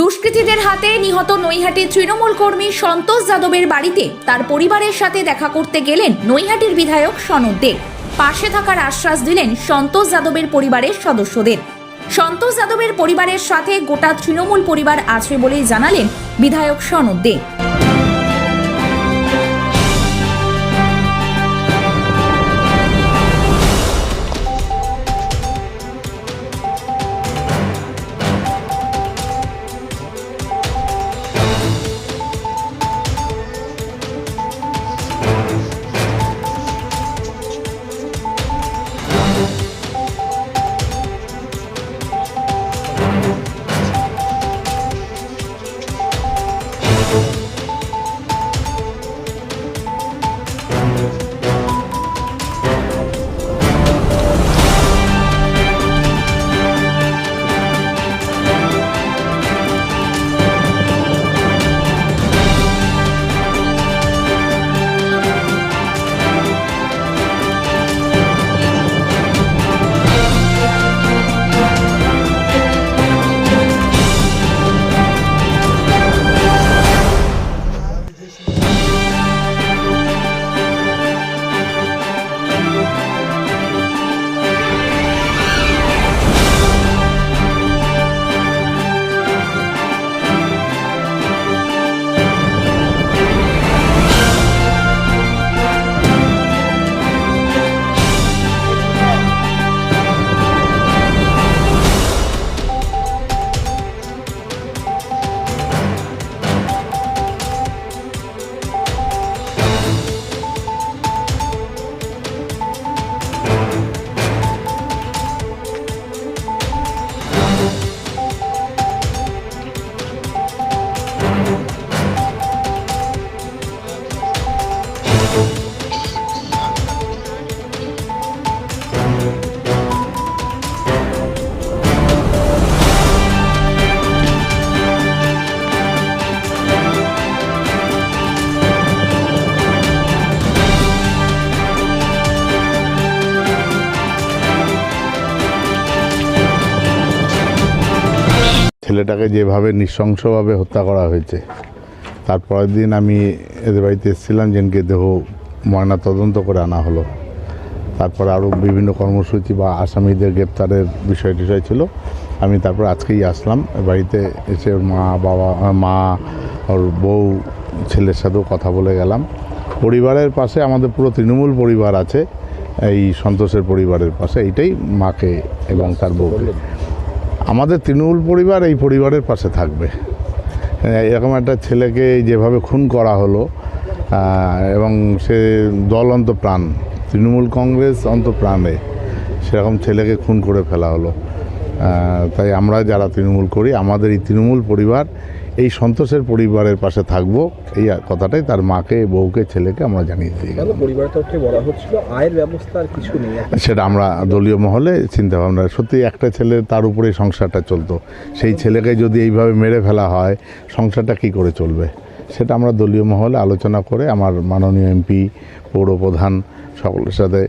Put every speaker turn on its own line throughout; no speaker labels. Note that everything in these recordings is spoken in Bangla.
দুষ্কৃতীদের হাতে নিহত নৈহাটির তৃণমূল কর্মী সন্তোষ যাদবের বাড়িতে তার পরিবারের সাথে দেখা করতে গেলেন নৈহাটির বিধায়ক সনদ দে। পাশে থাকার আশ্বাস দিলেন সন্তোষ যাদবের পরিবারের সদস্যদের। সন্তোষ যাদবের পরিবারের সাথে গোটা তৃণমূল পরিবার আছে বলেই জানালেন বিধায়ক সনদ দে।
ছেলেটাকে যেভাবে নৃশংসভাবে হত্যা করা হয়েছে তারপরের দিন আমি এদের বাড়িতে এসেছিলাম, যেনকে দেহ ময়না তদন্ত করে আনা হলো। তারপর আরও বিভিন্ন কর্মসূচি বা আসামিদের গ্রেপ্তারের বিষয় টিষয় ছিল। আমি তারপর আজকেই আসলাম, বাড়িতে এসে মা, বাবা, মা, ওর বউ, ছেলের সাথেও কথা বলে গেলাম। পরিবারের পাশে আমাদের পুরো তৃণমূল পরিবার আছে, এই সন্তোষের পরিবারের পাশে, এইটাই মাকে এবং তার বউকে। আমাদের তৃণমূল পরিবার এই পরিবারের পাশে থাকবে। এরকম একটা ছেলেকে যেভাবে খুন করা হলো এবং সে দল অন্ত প্রাণ তৃণমূল কংগ্রেস অন্তপ্রাণে সেরকম ছেলেকে খুন করে ফেলা হলো। তাই আমরা যারা তৃণমূল করি আমাদের এই তৃণমূল পরিবার এই সন্তোষের পরিবারের পাশে থাকব এই কথাটাই তার মাকে বউকে ছেলেকে আমরা জানিয়ে দিই।
কেন পরিবার তরফে বলা হচ্ছিল? আয়ের ব্যবস্থা আর কিছু নেই
সেটা আমরা দলীয় মহলে চিন্তা ভাবনা সত্যি একটা ছেলে তার উপরে সংসারটা চলতো। সেই ছেলেকে যদি এইভাবে মেরে ফেলা হয় সংসারটা কি করে চলবে? সেটা আমরা দলীয় মহলে আলোচনা করে আমার মাননীয় এমপি পৌরপ্রধান সকলের সাথে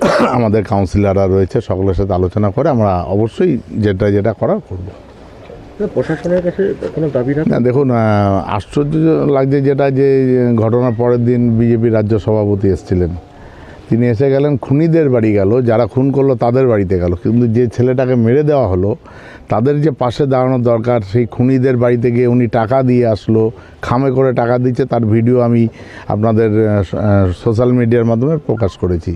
আমাদের কাউন্সিলাররা রয়েছে সকলের সাথে আলোচনা করে আমরা অবশ্যই যেটা যেটা করার করব।
প্রশাসনের কাছে কোনো দাবি
না দেখুন আশ্চর্য লাগছে যেটা যে ঘটনার পরের দিন বিজেপি রাজ্য সভাপতি এসেছিলেন। তিনি এসে গেলেন খুনিদের বাড়ি গেল যারা খুন করল তাদের বাড়িতে গেল। কিন্তু যে ছেলেটাকে মেরে দেওয়া হলো তাদের যে পাশে দাঁড়ানোর দরকার সেই খুনিদের বাড়িতে গিয়ে উনি টাকা দিয়ে আসলো খামে করে টাকা দিচ্ছে তার ভিডিও আমি আপনাদের সোশ্যাল মিডিয়ার মাধ্যমে প্রকাশ করেছি।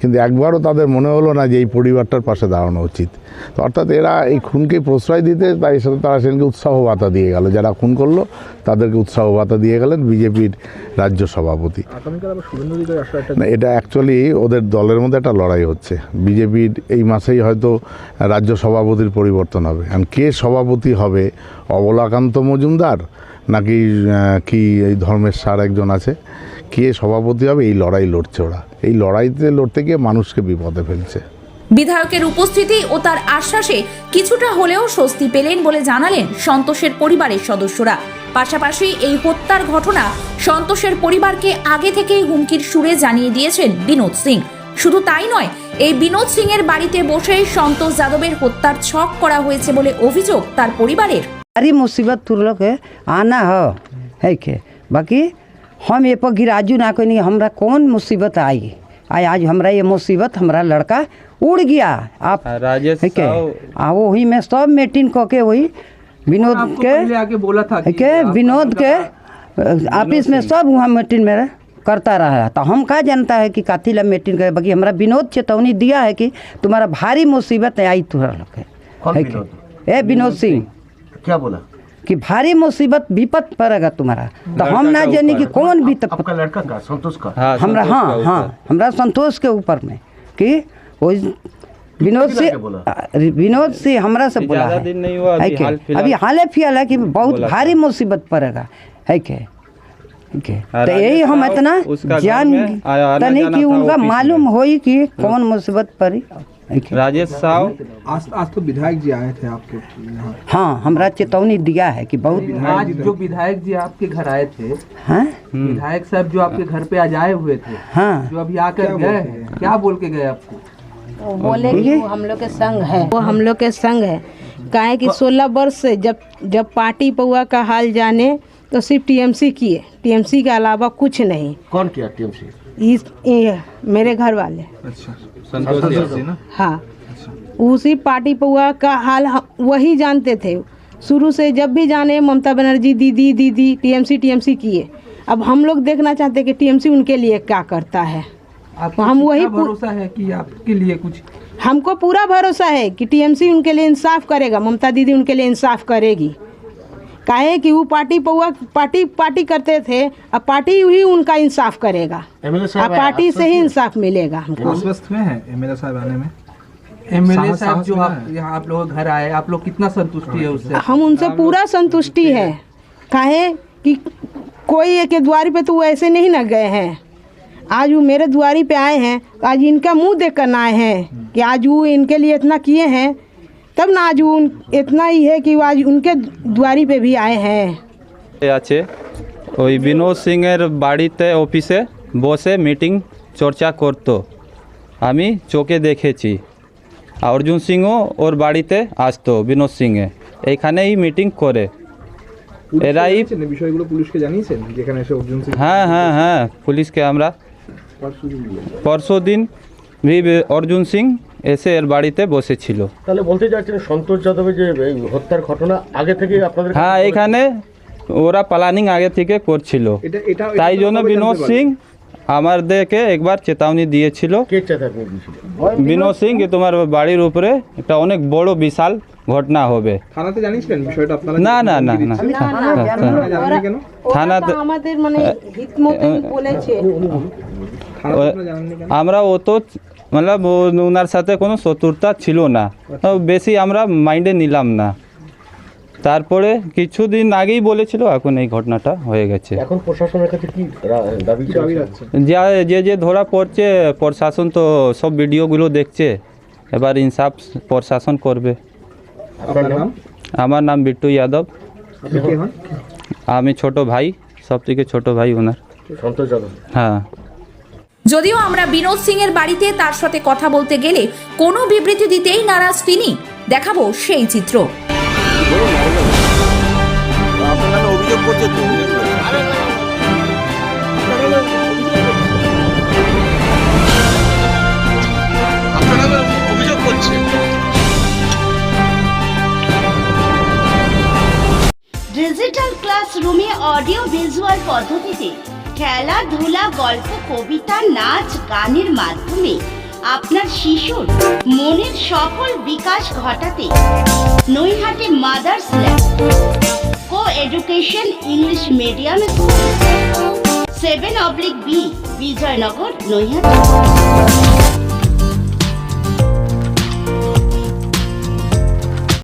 কিন্তু একবারও তাদের মনে হলো না যে এই পরিবারটার পাশে দাঁড়ানো উচিত। তো অর্থাৎ এরা এই খুনকে প্রশ্রয় দিতে তাই সাথে তারা সেদিনকে উৎসাহ ভাতা দিয়ে গেল। যারা খুন করল তাদেরকে উৎসাহ ভাতা দিয়ে গেলেন বিজেপির রাজ্য সভাপতি। না এটা অ্যাকচুয়ালি ওদের দলের মধ্যে একটা লড়াই হচ্ছে। বিজেপির এই মাসেই হয়তো রাজ্য সভাপতির পরিবর্তন হবে। আর কে সভাপতি হবে? অবলাকান্ত মজুমদার? নাকি কি এই ধর্মের সার একজন আছে? কে সভাপতি হবে? এই লড়াই লড়ছে ওরা। এই লড়াইতে লড়তে গিয়ে মানুষকে বিপদে ফেলছে।
বিধায়কের উপস্থিতি ও তার আশ্বাসে কিছুটা হলেও স্বস্তি পেলেন বলে জানালেন সন্তোষের পরিবারের সদস্যরা। পাশাপাশি এই হত্যার ঘটনা সন্তোষের পরিবারকে আগে থেকেই হুমকির সুরে জানিয়ে দিয়েছেন বিনোদ সিং শুধু তাই নয় এই বিনোদ সিং এর বাড়িতে বসেই সন্তোষ যাদবের হত্যার ছক করা হয়েছে বলে অভিযোগ তার পরিবারের
सारी मुसीबत तुर लोग के आना हो है के बाकी हम ये पर गिराजू ना कोई नहीं हमरा कौन मुसीबत आई आई आज हमरा ये मुसीबत हमरा लड़का उड़ गया आप
राजेश
है के
साहु
आ वही में सब मीटिंग कऽ के वही विनोद के
आके बोला था
के विनोद के ऑफ़िस में सब वहाँ मीटिंग में करता रहा तो हम का जानता है कि काथी ला मीटिंग करे बाकी हमरा विनोद चेतावनी दिया है कि तुम्हारा भारी मुसीबत आई तुहरा लोग है।
विनोद?
ए विनोद सिंह।
क्या बोला?
कि भारी मुसीबत विपत पड़ेगा तुम्हारा। तो हम ना जानी कि कौन विपत
आपका लड़का का संतोष का।
हाँ
हमरा हाँ हाँ। हमरा संतोष के ऊपर में कि वो विनोद से विनोद से हमरा से बोला है।
दिन नहीं हुआ, अभी हाल फिलहाल-
अभी हाल फ़िलहाल है कि बहुत भारी मुसीबत पड़ेगा। है के है के?
हाँ,
तो यही हम इतना जान तनी कि उनका। मालूम होई कि कौन मुसीबत पड़ी।
राजेश साहु
आज आज तो विधायक जी आए थे आपके
हाँ हमरा चेतावनी दिया है कि बहुत
आज जो विधायक जी आपके घर आए थे
हाँ?
विधायक साहब जो आपके घर पे आज आए हुए थे
हाँ।
जो अभी आकर गए हैं? क्या बोल के गए आपको?
वो बोले कि वो हम लोग के संग है। वो हम लोग के संग है। काहे कि सोलह वर्ष से जब जब पार्टी पौआ का हाल जाने तो सिर्फ़ टीएमसी किए। टीएमसी के अलावा कुछ नहीं।
कौन किया टीएमसी?
इस ये, मेरे घर वाले।
संतोष
हाँ। उसी पार्टी पौआ का हाल हम- वही जानते थे। शुरू से जब भी जाने ममता बनर्जी दीदी दीदी टीएमसी टीएमसी किए। अब हम लोग देखना चाहते हैं कि टीएमसी उनके लिए क्या करता है।
आपको
हम वही
भरोसा है कि आपके लिए कुछ?
हमको पूरा भरोसा है कि टीएमसी उनके लिए इंसाफ करेगा ममता दीदी उनके लिए इंसाफ करेगी। काहे कि वो पार्टी पौआ पार्टी पार्टी करते थे अब पार्टी ही उनका इंसाफ करेगा। अब पार्टी से ही इंसाफ मिलेगा हमको।
आश्वस्त हुए हैं एमएलए साहब आने में?
एमएलए साहब जो आप यहाँ आप लोग घर आए आप लोग कितना संतुष्टि है उससे?
हम उनसे पूरा संतुष्टि है। काहे कि कोई एक द्वारी पे तो वो ऐसे नहीं ना गए हैं। आज वो मेरे द्वारी पे आए हैं तो आज इनका मुंह देख कर ना आए हैं कि आज वो इनके लिए इतना किए हैं तब ना आज वो उन- इतना ही है कि वो आज उनके द्वारी पे भी आए हैं
আছে ওই বিনোদ সিংয়ের বাড়িতে অফিসে বসে মিটিং চর্চা করতো আমি চোখে দেখেছি অর্জুন সিংও ওর বাড়িতে আসতো বিনোদ সিংয়ে এইখানেই মিটিং করে এরাই
জানিয়েছেন এই বিষয়গুলো পুলিশকে জানিয়েছেন যেখানে এসে অর্জুন সিং
হ্যাঁ হ্যাঁ হ্যাঁ পুলিশকে আমরা পরশু দিন ভি অর্জুন সিং এসে এর বাড়িতে বসেছিল।
তাহলে বলতে চাচ্ছেন সন্তোষ যাদবের যে হত্যার ঘটনা আগে থেকে আপনাদের
হ্যাঁ এখানে ওরা প্ল্যানিং আগে থেকে করছিল। তাই জন্য বিনোদ সিং আমাদেরকে একবার
চেতাবনি দিয়েছিল।
বিনোদ সিং যে তোমার বাড়ির উপরে একটা অনেক বড় বিশাল ঘটনা হবে।
থানাতে জানিয়েছিলেন বিষয়টা আপনারা?
না না না না। থানাতে
আমাদের মানে হিতমতে বলেছে।
আমরা ও তো মতলব ওনার সাথে কোনো শত্রুতা ছিল না। তো বেশি আমরা মাইন্ডে নিলাম না। তারপরে কিছুদিন আগেই বলেছিল এখন এই ঘটনাটা হয়ে গেছে।
এখন প্রশাসনের কাছে কি দাবি
কি দাবি
চাইছেন?
রাখছেন
যা যে যে ধরা পড়ছে প্রশাসন তো সব ভিডিওগুলো দেখছে। এবার ইনসাফ প্রশাসন করবে। আমার নাম বিট্টু যাদব। আমি ছোট ভাই সব থেকে ছোট ভাই ওনার
সন্তোষ যাদব।
হ্যাঁ।
যদিও আমরা বিনোদ সিং এর বাড়িতে তার সাথে কথা বলতে গেলে কোনো বিবৃতি দিতেই নারাজ তিনি। দেখাবো সেই চিত্র।
ডিজিটাল ক্লাসরুমে অডিও ভিজুয়াল পদ্ধতিতে খেলাধুলা গল্প, কবিতা, নাচ, গানের মাধ্যমে আপনার শিশুর মনের সফল বিকাশ ঘটাতে Naihati mother's lab co education English medium school, seven oblique B, Bijoynagar, Naihati.